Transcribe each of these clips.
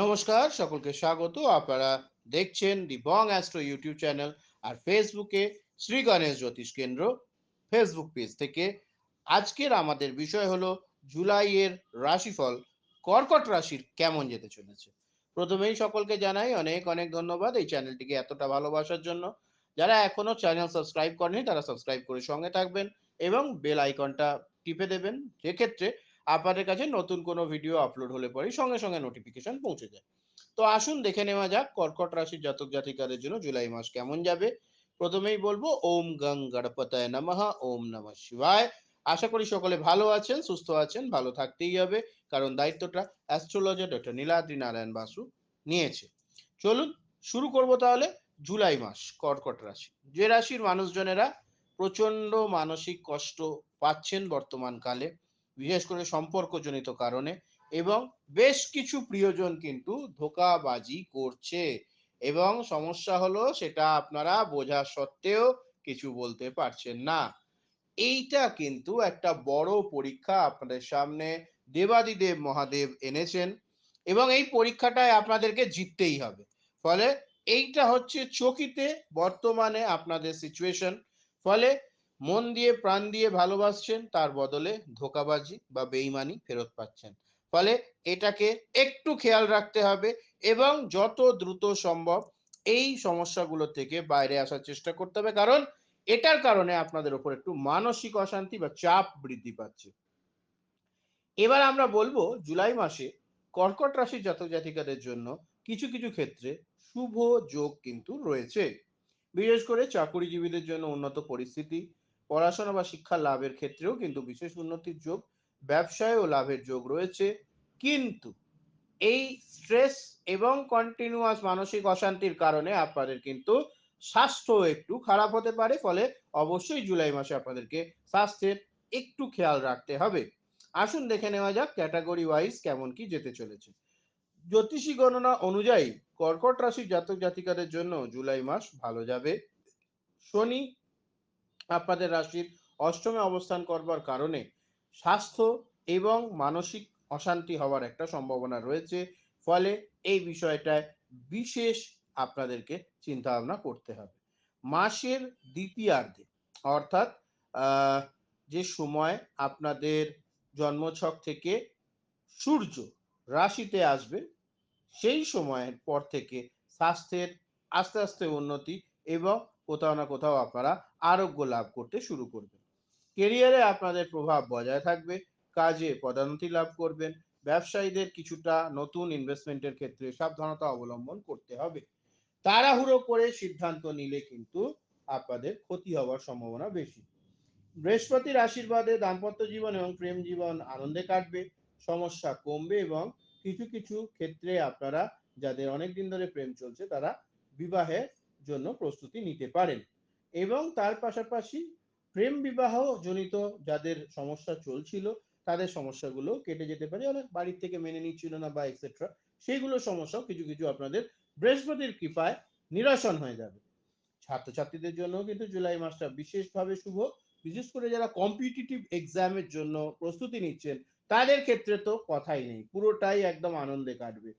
নমস্কার, সকলকে স্বাগত। আপনারা দেখছেন the Bong astro YouTube channel আর ফেসবুকে শ্রী গণেশ জ্যোতিষ কেন্দ্র ফেসবুক পেজ থেকে। আজকের আমাদের বিষয় হলো জুলাইয়ের রাশিফল, কর্কট রাশির কেমন যেতে চলেছে। প্রথমেই সকলকে জানাই অনেক অনেক ধন্যবাদ এই চ্যানেলটিকে এতটা ভালোবাসার জন্য। যারা এখনও চ্যানেল সাবস্ক্রাইব করেনি তারা সাবস্ক্রাইব করে সঙ্গে থাকবেন এবং বেল আইকনটা টিপে দেবেন। সেক্ষেত্রে আপনাদের কাছে নতুন কোনো ভিডিও আপলোড হলে পরেই সঙ্গে সঙ্গে নোটিফিকেশন পৌঁছে যায়। তো আসুন দেখে নেওয়া যাক কর্কট রাশির জাতক জাতিকাদের জন্য জুলাই মাস কেমন যাবে। প্রথমেই বলব, ওম গং গণপতায় নমঃ, ওম নমঃ শিবায়। আশা করি সকলে ভালো আছেন, সুস্থ আছেন, ভালো থাকতেই হবে। কারণ দায়িত্বটা অ্যাস্ট্রোলজার ডক্টর নীলাদ্রি নারায়ণ বাসু নিয়েছে। চলুন শুরু করব তাহলে জুলাই মাস, কর্কট রাশি। যে রাশির মানুষজনেরা প্রচণ্ড মানসিক কষ্ট পাচ্ছেন বর্তমান কালে বিশেষ করে সম্পর্কজনিত কারণে এবং বেশ কিছু প্রিয়জন কিন্তু ধোকাবাজি করছে এবং সমস্যা হলো সেটা আপনারা বোঝা সত্ত্বেও কিছু বলতে পারছেন না। এইটা কিন্তু একটা বড় পরীক্ষা আপনাদের সামনে দেবাদিদেব মহাদেব এনেছেন এবং এই পরীক্ষাটায় আপনাদেরকে জিততেই হবে। ফলে এইটা হচ্ছে চকিতে বর্তমানে আপনাদের সিচুয়েশন ফলে মন দিয়ে, প্রাণ দিয়ে ভালোবাসছেন, তার বদলে ধোকাবাজি বা বেইমানি ফেরত পাচ্ছেন। ফলে এটাকে একটু খেয়াল রাখতে হবে এবং যত দ্রুত সম্ভব এই সমস্যাগুলো থেকে বাইরে আসার চেষ্টা করতে হবে। কারণ এটার কারণে আপনাদের উপর একটু মানসিক অশান্তি বা চাপ বৃদ্ধি পাচ্ছে। এবার আমরা বলব, জুলাই মাসে কর্কট রাশির জাতক জাতিকাদের জন্য কিছু কিছু ক্ষেত্রে শুভ যোগ কিন্তু রয়েছে। বিশেষ করে চাকুরিজীবীদের জন্য উন্নত পরিস্থিতি পড়াশোনা বা শিক্ষা লাভের ক্ষেত্রেও কিন্তু বিশেষ উন্নতির যোগ ব্যবসায় ও লাভের যোগ রয়েছে। কিন্তু এই স্ট্রেস এবং কন্টিনিউয়াস মানসিক অশান্তির কারণে আপনাদের কিন্তু স্বাস্থ্য একটু খারাপ হতে পারে, ফলে অবশ্যই জুলাই মাসে আপনাদেরকে স্বাস্থ্যের একটু খেয়াল রাখতে হবে। আসুন দেখে নেওয়া যাক ক্যাটাগরি ওয়াইজ কেমন কি যেতে চলেছে। জ্যোতিষী গণনা অনুযায়ী কর্কট রাশির জাতক জাতিকাদের জন্য জুলাই মাস ভালো যাবে। শনি আপনাদের রাশির অষ্টমে অবস্থান করবার কারণে স্বাস্থ্য এবং মানসিক অশান্তি হওয়ার একটা সম্ভাবনা রয়েছে। ফলে এই বিষয়টায় বিশেষ আপনাদেরকে চিন্তা ভাবনা করতে হবে। মাসের দ্বিতীয়ার্ধে, অর্থাৎ যে সময় আপনাদের জন্মছক থেকে সূর্য রাশিতে আসবে, সেই সময়ের পর থেকে স্বাস্থ্যের আস্তে আস্তে উন্নতি এবং কোথাও না কোথাও আপনারা আরোগ্য লাভ করতে শুরু করবেন। কেরিয়ারে আপনাদের প্রভাব বজায় থাকবে, কাজে পদোন্নতি লাভ করবেন, ব্যবসায়ীদের কিছুটা নতুন ইনভেস্টমেন্টের ক্ষেত্রে সাবধানতা অবলম্বন করতে হবে। তাড়াহুড়ো করে সিদ্ধান্ত নিলে কিন্তু আপনাদের ক্ষতি হওয়ার সম্ভাবনা বেশি। বৃহস্পতির আশীর্বাদে দাম্পত্য জীবন এবং প্রেম জীবন আনন্দে কাটবে, সমস্যা কমবে এবং কিছু কিছু ক্ষেত্রে আপনারা যাদের অনেক দিন ধরে প্রেম চলছে তারা বিবাহের জন্য প্রস্তুতি নিতে পারেন। এবং তার পাশাপাশি প্রেম বিবাহ জনিত যাদের সমস্যা চলছিল, তাদের সমস্যাগুলো কেটে যেতে পারে। অনেক বাড়ির থেকে মেনে নিচ্ছিল না বা এক্সেট্রা সেইগুলো সমস্যাও কিছু কিছু আপনাদের বৃহস্পতির কৃপায় নিরসন হয়ে যাবে। ছাত্রছাত্রীদের জন্য কিন্তু জুলাই মাসটা বিশেষভাবে শুভ। বিশেষ করে যারা কম্পিটিটিভ এক্সামের জন্য প্রস্তুতি নিচ্ছেন, তাদের ক্ষেত্রে তো কথাই নেই। পুরোটাই একদম আনন্দে কাটবে।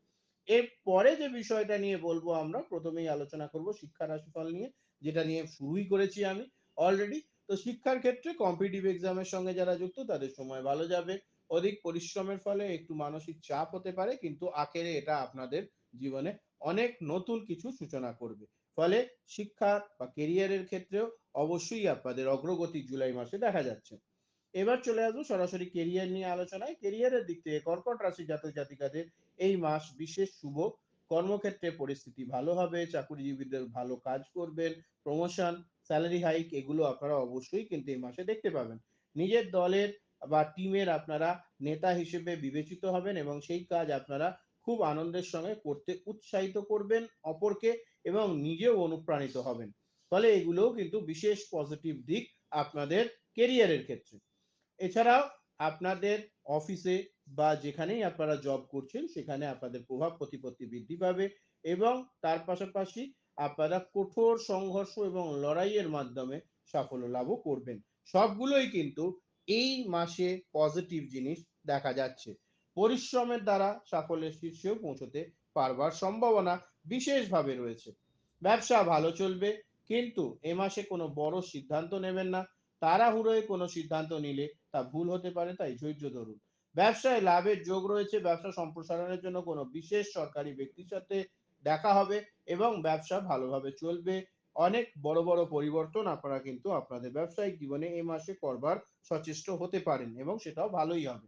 এর পরে যে বিষয়টা নিয়ে বলব আমরা, প্রথমেই আলোচনা করব শিক্ষা রাশিফল নিয়ে, যেটা নিয়ে শুরুই করেছি আমি অলরেডি তো শিক্ষার ক্ষেত্রে কম্পিটিটিভ এক্সামের সঙ্গে যারা যুক্ত, তাদের সময় ভালো যাবে। অধিক পরিশ্রমের ফলে একটু মানসিক চাপ হতে পারে, কিন্তু আখেরে এটা আপনাদের জীবনে অনেক নতুন কিছু সূচনা করবে। ফলে শিক্ষা বা কেরিয়ারের ক্ষেত্রেও অবশ্যই আপনাদের অগ্রগতি জুলাই মাসে দেখা যাচ্ছে। এবার চলে আসব সরাসরি কেরিয়ার নিয়ে আলোচনায়। কেরিয়ারের দিক থেকে কর্কট রাশি জাতক জাতিকাদের এই মাস বিশেষ শুভ। কর্মক্ষেত্রে পরিস্থিতি ভালো হবে, চাকরিজীবীদের ভালো কাজ করবেন প্রমোশন স্যালারি হাইক এগুলো আপনারা অবশ্যই কিন্তু এই মাসে দেখতে পাবেন। নিজের দলের বা টিমের আপনারা নেতা হিসেবে বিবেচিত হবেন এবং সেই কাজ আপনারা খুব আনন্দের সঙ্গে করতে উৎসাহিত করবেন অপরকে এবং নিজেও অনুপ্রাণিত হবেন। ফলে এগুলোও কিন্তু বিশেষ পজিটিভ দিক আপনাদের কেরিয়ারের ক্ষেত্রে। এছাড়াও আপনাদের অফিসে বা যেখানেই আপনারা জব করছেন, সেখানে আপনাদের প্রভাব প্রতিপত্তি বৃদ্ধি পাবে এবং তার পাশাপাশি আপনারা কঠোর সংঘর্ষ এবং লড়াইয়ের মাধ্যমে সাফল্য লাভও করবেন। সবগুলোই কিন্তু এই মাসে পজিটিভ জিনিস দেখা যাচ্ছে। পরিশ্রমের দ্বারা সাফল্যের শীর্ষেও পৌঁছতে পারবার সম্ভাবনা বিশেষভাবে রয়েছে। ব্যবসা ভালো চলবে, কিন্তু এ মাসে কোনো বড় সিদ্ধান্ত নেবেন না। তাড়াহুড়োয় কোনো সিদ্ধান্ত নিলে তা ভুল হতে পারে, তাই ধৈর্য ধরুন। ব্যবসায় লাভের যোগ রয়েছে, ব্যবসা সম্প্রসারণের জন্য কোনো বিশেষ সরকারি ব্যক্তির সাথে দেখা হবে এবং ব্যবসা ভালোভাবে চলবে। অনেক বড় বড় পরিবর্তন আপনারা কিন্তু আপনাদের ব্যবসায়িক জীবনে এই মাসে করবার সচেষ্ট হতে পারেন এবং সেটাও ভালোই হবে।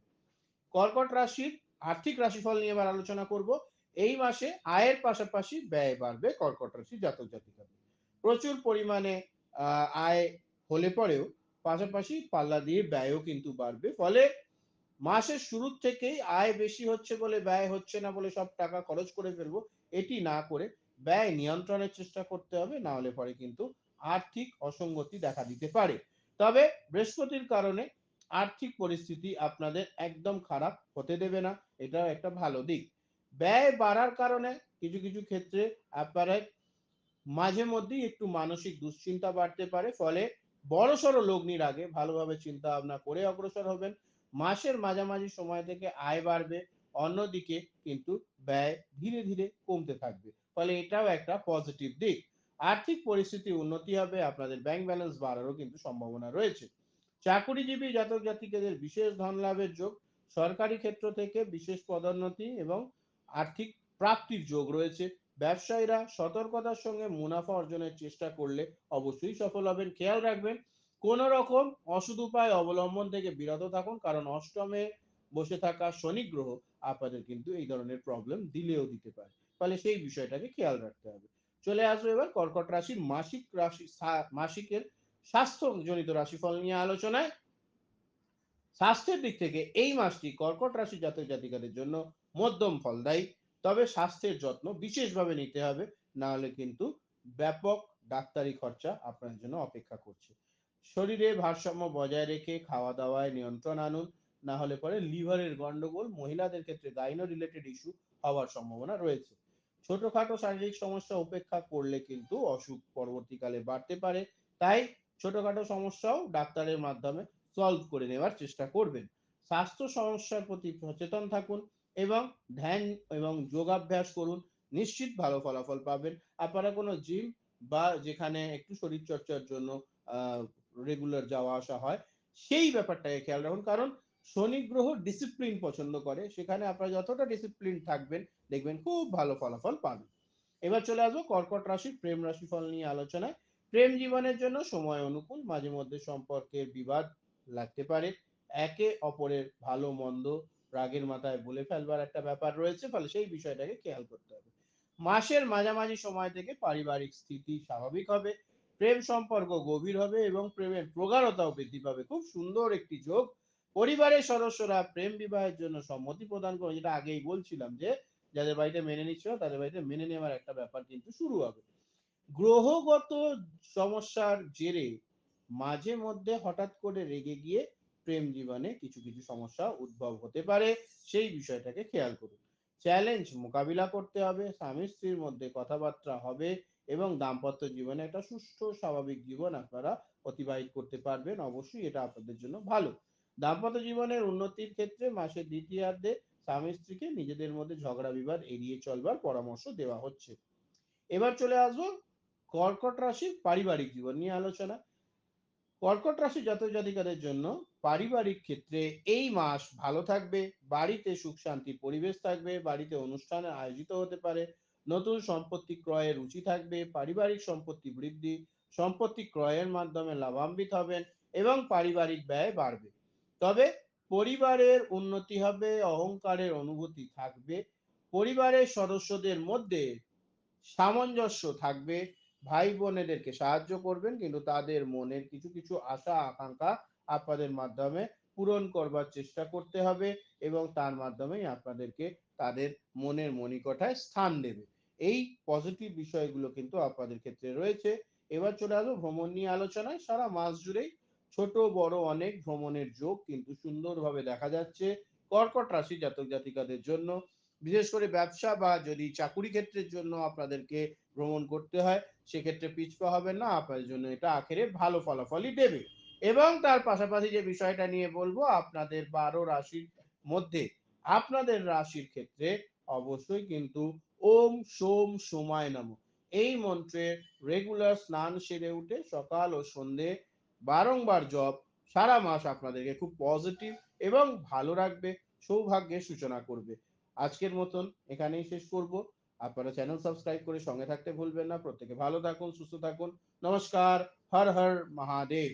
কর্কট রাশির আর্থিক রাশিফল নিয়ে এবার আলোচনা করব। এই মাসে আয়ের পাশাপাশি ব্যয় বাড়বে কর্কট রাশি জাতক জাতিকাদের। প্রচুর পরিমাণে আয় হলে পরেও পাশাপাশি পাল্লা দিয়ে ব্যয়ও কিন্তু বাড়বে। ফলে মাসের শুরুর থেকেই আয় বেশি হচ্ছে বলে, ব্যয় হচ্ছে না বলে সব টাকা খরচ করে ফেলব, এটি না করে ব্যয় নিয়ন্ত্রণের চেষ্টা করতে হবে, না হলে পরে কিন্তু আর্থিক অসঙ্গতি দেখা দিতে পারে। তবে বৃহস্পতির কারণে আর্থিক পরিস্থিতি আপনাদের একদম খারাপ হতে দেবে না, এটাও একটা ভালো দিক। ব্যয় বাড়ার কারণে কিছু কিছু ক্ষেত্রে আপনারা মাঝে মধ্যেই একটু মানসিক দুশ্চিন্তা বাড়তে পারে, ফলে বড়সড় লগ্নির আগে ভালোভাবে চিন্তা ভাবনা করে অগ্রসর হবেন। মাসের মাঝামাঝি সময় থেকে আয় বাড়বে, অন্যদিকে কিন্তু ব্যয় ধীরে ধীরে কমতে থাকবে। ফলে এটাও একটা পজিটিভ দিক। আর্থিক পরিস্থিতি উন্নতি হবে, আপনাদের ব্যাংক ব্যালেন্স বাড়ারও কিন্তু সম্ভাবনা রয়েছে। চাকুরিজীবী জাতক জাতিকাদের বিশেষ ধন লাভের যোগ, সরকারি ক্ষেত্র থেকে বিশেষ পদোন্নতি এবং আর্থিক প্রাপ্তির যোগ রয়েছে। ব্যবসায়ীরা সতর্কতার সঙ্গে মুনাফা অর্জনের চেষ্টা করলে অবশ্যই সফল হবেন। খেয়াল রাখবেন, কোন রকম অসুদ উপায় অবলম্বন থেকে বিরত থাকুন, কারণ অষ্টমে বসে থাকা শনি গ্রহ আপনাদের কিন্তু এই ধরনের প্রবলেম দিলেও দিতে পারে। ফলে সেই বিষয়টাকে খেয়াল রাখতে হবে। চলে আসব এবার কর্কট রাশির মাসিক রাশি মাসিকের স্বাস্থ্যজনিত রাশিফল নিয়ে আলোচনায়। স্বাস্থ্যের দিক থেকে এই মাসটি কর্কট রাশি জাতক জাতিকাদের জন্য মধ্যম ফলদায়ী। তবে স্বাস্থ্যের যত্ন বিশেষভাবে নিতে হবে না হলে কিন্তু ব্যাপক ডাক্তারি খরচা আপনার জন্য অপেক্ষা করছে। শরীরে ভারসাম্য বজায় রেখে খাওয়া দাওয়ায় নিয়ন্ত্রণ আনুন না হলে পরে লিভারের গন্ডগোল মহিলাদের ক্ষেত্রে গাইনো রিলেটেড ইস্যু হওয়ার সম্ভাবনা রয়েছে। ছোটখাটো শারীরিক সমস্যা উপেক্ষা করলে কিন্তু অসুখ পরবর্তীকালে বাড়তে পারে, তাই ছোটখাটো সমস্যাও ডাক্তারের মাধ্যমে সলভ করে নেওয়ার চেষ্টা করবেন। স্বাস্থ্য সমস্যার প্রতি সচেতন থাকুন এবং ধ্যান এবং যোগাভ্যাস করুন। নিশ্চিত ভালো ফলাফল পাবেন। আপনারা কোনো জিম বা যেখানে একটু শরীর চর্চার জন্য রেগুলার যাওয়া আসা হয়, সেই ব্যাপারটাকে খেয়াল রাখুন। কারণ শনি গ্রহ ডিসিপ্লিন পছন্দ করে। সেখানে আপনারা যতটা ডিসিপ্লিন থাকবেন, দেখবেন খুব ভালো ফলাফল পাবেন। এবার চলে আসব কর্কট রাশির প্রেম রাশিফল নিয়ে আলোচনায়। প্রেম জীবনের জন্য সময় অনুকূল, মাঝে মধ্যে সম্পর্কের বিবাদ লাগতে পারে। একে অপরের ভালো, মন্দ, রাগের মাথায় বলে ফেলবার একটা ব্যাপার রয়েছে, ফলে সেই বিষয়টাকে খেয়াল করতে হবে। মাসের মাঝামাঝি সময় থেকে পারিবারিক স্থিতি স্বাভাবিক হবে, প্রেম সম্পর্ক গভীর হবে এবং প্রেমের প্রগাঢ়তাও বৃদ্ধি পাবে। খুব সুন্দর একটি যোগ। পরিবারের সদস্যরা প্রেম বিবাহের জন্য সম্মতি প্রদান করে যেটা আগেই বলছিলাম যে, যাদের বাড়িতে মেনে নিচ্ছে না তাদের বাড়িতে মেনে নেওয়ার একটা ব্যাপার কিন্তু শুরু হবে। গ্রহগত সমস্যার জেরে মাঝে মধ্যে হঠাৎ করে রেগে গিয়ে প্রেম জীবনে কিছু কিছু সমস্যা উদ্ভব হতে পারে, সেই বিষয়টাকে খেয়াল করুন। চ্যালেঞ্জ মোকাবিলা করতে হবে, স্বামী স্ত্রীর মধ্যে কথাবার্তা হবে এবং দাম্পত্য জীবনে একটা সুষ্ঠু, স্বাভাবিক জীবন আপনারা অতিবাহিত করতে পারবেন। অবশ্যই এটা আপনাদের জন্য ভালো। দাম্পত্য জীবনের উন্নতির ক্ষেত্রে মাসের দ্বিতীয়ার্ধে স্বামী স্ত্রীকে নিজেদের মধ্যে ঝগড়া, বিবাদ এড়িয়ে চলবার পরামর্শ দেওয়া হচ্ছে। এবার চলে আসব কর্কট রাশির পারিবারিক জীবন নিয়ে আলোচনা। কর্কট রাশি জাতক জাতিকাদের জন্য পারিবারিক ক্ষেত্রে এই মাস ভালো থাকবে, বাড়িতে সুখ শান্তি পরিবেশ থাকবে, বাড়িতে অনুষ্ঠান আয়োজিত হতে পারে, নতুন সম্পত্তি ক্রয়ের রুচি থাকবে, পারিবারিক সম্পত্তি বৃদ্ধি, সম্পত্তি ক্রয়ের মাধ্যমে লাভান্বিত হবেন এবং পারিবারিক ব্যয় বাড়বে। তবে পরিবারের উন্নতি হবে, অহংকারের অনুভূতি থাকবে, পরিবারের সদস্যদের মধ্যে সামঞ্জস্য থাকবে ভাই বোনেদেরকে সাহায্য করবেন, কিন্তু তাদের মনের কিছু কিছু আশা, আকাঙ্ক্ষা আপনাদের মাধ্যমে পূরণ করবার চেষ্টা করতে হবে এবং তার মাধ্যমেই আপনাদেরকে তাদের মনের মনিকঠায় স্থান দেবে। এই পজিটিভ বিষয়গুলো কিন্তু আপনাদের ক্ষেত্রে রয়েছে। এবার চলে আসব ভ্রমণ নিয়ে আলোচনায়। সারা মাস জুড়েই ছোট, বড় অনেক ভ্রমণের যোগ কিন্তু সুন্দরভাবে দেখা যাচ্ছে কর্কট রাশি জাতক জাতিকাদের জন্য। বিশেষ করে ব্যবসা বা যদি চাকুরি ক্ষেত্রের জন্য আপনাদেরকে ভ্রমণ করতে হয়, সেক্ষেত্রে পিছপা হবেন না। আপনাদের জন্য এটা আখেরে ভালো ফলাফলই দেবে। এবং তার পাশাপাশি যে বিষয়টা নিয়ে বলব, আপনাদের বারো রাশির মধ্যে আপনাদের রাশির ক্ষেত্রে অবশ্যই কিন্তু ওম সোম সোমায় নম। এই মন্ত্রের রেগুলার স্নান সেরে উঠে সকাল ও সন্ধে বারংবার জপ সারা মাস আপনাদেরকে খুব পজিটিভ এবং ভালো রাখবে, সৌভাগ্যের সূচনা করবে। আজকের মতন এখানেই শেষ করব। আপনারা চ্যানেল সাবস্ক্রাইব করে সঙ্গে থাকতে ভুলবেন না। প্রত্যেকে ভালো থাকুন, সুস্থ থাকুন। নমস্কার, হর হর মহাদেব।